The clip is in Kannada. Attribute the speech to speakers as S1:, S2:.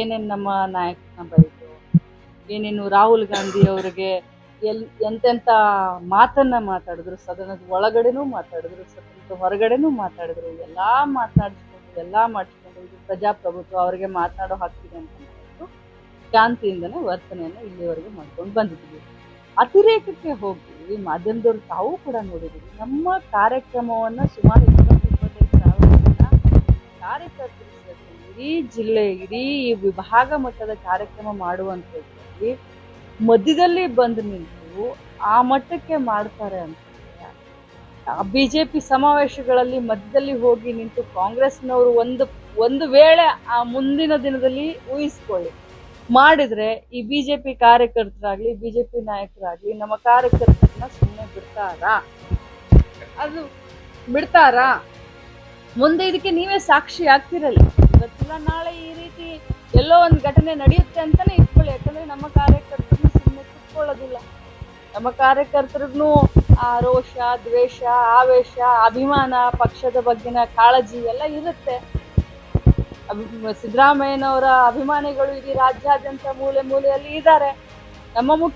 S1: ಏನೇನು ನಮ್ಮ ನಾಯಕನ ಬರೀತು? ಏನೇನು ರಾಹುಲ್ ಗಾಂಧಿ ಅವರಿಗೆ ಎಲ್ ಎಂತೆಂಥ ಮಾತನ್ನ ಮಾತಾಡಿದ್ರು, ಸದನದ ಒಳಗಡೆನೂ ಮಾತಾಡಿದ್ರು, ಸದನದ ಹೊರಗಡೆನೂ ಮಾತಾಡಿದ್ರು, ಎಲ್ಲ ಮಾತನಾಡಿಸ್ಕೊಂಡು ಎಲ್ಲ ಮಾಡಿಸ್ಕೊಂಡು ಇದು ಪ್ರಜಾಪ್ರಭುತ್ವ ಅವರಿಗೆ ಮಾತನಾಡೋ ಹಕ್ಕಿದೆ ಅಂತ ಮಾಡಿದ್ರು ಶಾಂತಿಯಿಂದನೇ ವರ್ತನೆಯನ್ನು ಇಲ್ಲಿವರೆಗೂ ಮಾಡ್ಕೊಂಡು ಬಂದಿದ್ದೀವಿ. ಅತಿರೇಕಕ್ಕೆ ಹೋಗಿ ಮಾಧ್ಯಮದವ್ರು ತಾವು ಕೂಡ ನೋಡಿದ್ದೀವಿ. ನಮ್ಮ ಕಾರ್ಯಕ್ರಮವನ್ನು ಸುಮಾರು ಇಪ್ಪತ್ತು, ಇಪ್ಪತ್ತೈದು ಸಾವಿರ ಕಾರ್ಯಕರ್ತರು ಇಡೀ ಜಿಲ್ಲೆ, ಇಡೀ ಈ ವಿಭಾಗ ಮಟ್ಟದ ಕಾರ್ಯಕ್ರಮ ಮಾಡುವಂಥದ್ದಲ್ಲಿ ಮಧ್ಯದಲ್ಲಿ ಬಂದು ನಿಂತು ಆ ಮಟ್ಟಕ್ಕೆ ಮಾಡ್ತಾರೆ ಅಂತ ಬಿ ಜೆ ಪಿ ಸಮಾವೇಶಗಳಲ್ಲಿ ಮಧ್ಯದಲ್ಲಿ ಹೋಗಿ ನಿಂತು ಕಾಂಗ್ರೆಸ್ನವರು ಒಂದು ಒಂದು ವೇಳೆ ಆ ಮುಂದಿನ ದಿನದಲ್ಲಿ ಊಹಿಸ್ಕೊಳ್ಳಿ. ಮಾಡಿದ್ರೆ ಈ ಬಿ ಜೆ ಪಿ ಕಾರ್ಯಕರ್ತರಾಗ್ಲಿ ಬಿ ಜೆ ಪಿ ನಾಯಕರಾಗ್ಲಿ ನಮ್ಮ ಕಾರ್ಯಕರ್ತರನ್ನ ಸುಮ್ಮನೆ ಬಿಡ್ತಾರಾ? ಅದು ಬಿಡ್ತಾರಾ? ಮುಂದೆ ಇದಕ್ಕೆ ನೀವೇ ಸಾಕ್ಷಿ ಆಗ್ತಿರಲ್ಲ. ಇವತ್ತಿಲ್ಲ ನಾಳೆ ಈ ರೀತಿ ಎಲ್ಲೋ ಒಂದು ಘಟನೆ ನಡೆಯುತ್ತೆ ಅಂತಾನೆ ಇಟ್ಕೊಳ್ಳಿ. ಯಾಕಂದ್ರೆ ನಮ್ಮ ಕಾರ್ಯಕರ್ತರನ್ನು ಸುಮ್ಮನೆ ಕುತ್ಕೊಳ್ಳೋದಿಲ್ಲ. ನಮ್ಮ ಕಾರ್ಯಕರ್ತರಿಗೂ ಆ, ರೋಷ, ದ್ವೇಷ, ಆವೇಶ, ಅಭಿಮಾನ, ಪಕ್ಷದ ಬಗ್ಗೆನ ಕಾಳಜಿ ಎಲ್ಲ ಇರುತ್ತೆ. ಅಭಿ- ಸಿದ್ದರಾಮಯ್ಯನವರ ಅಭಿಮಾನಿಗಳು ಇಡೀ ರಾಜ್ಯಾದ್ಯಂತ ಮೂಲೆ ಮೂಲೆಯಲ್ಲಿ ಇದ್ದಾರೆ. ನಮ್ಮ ಮುಖ್ಯ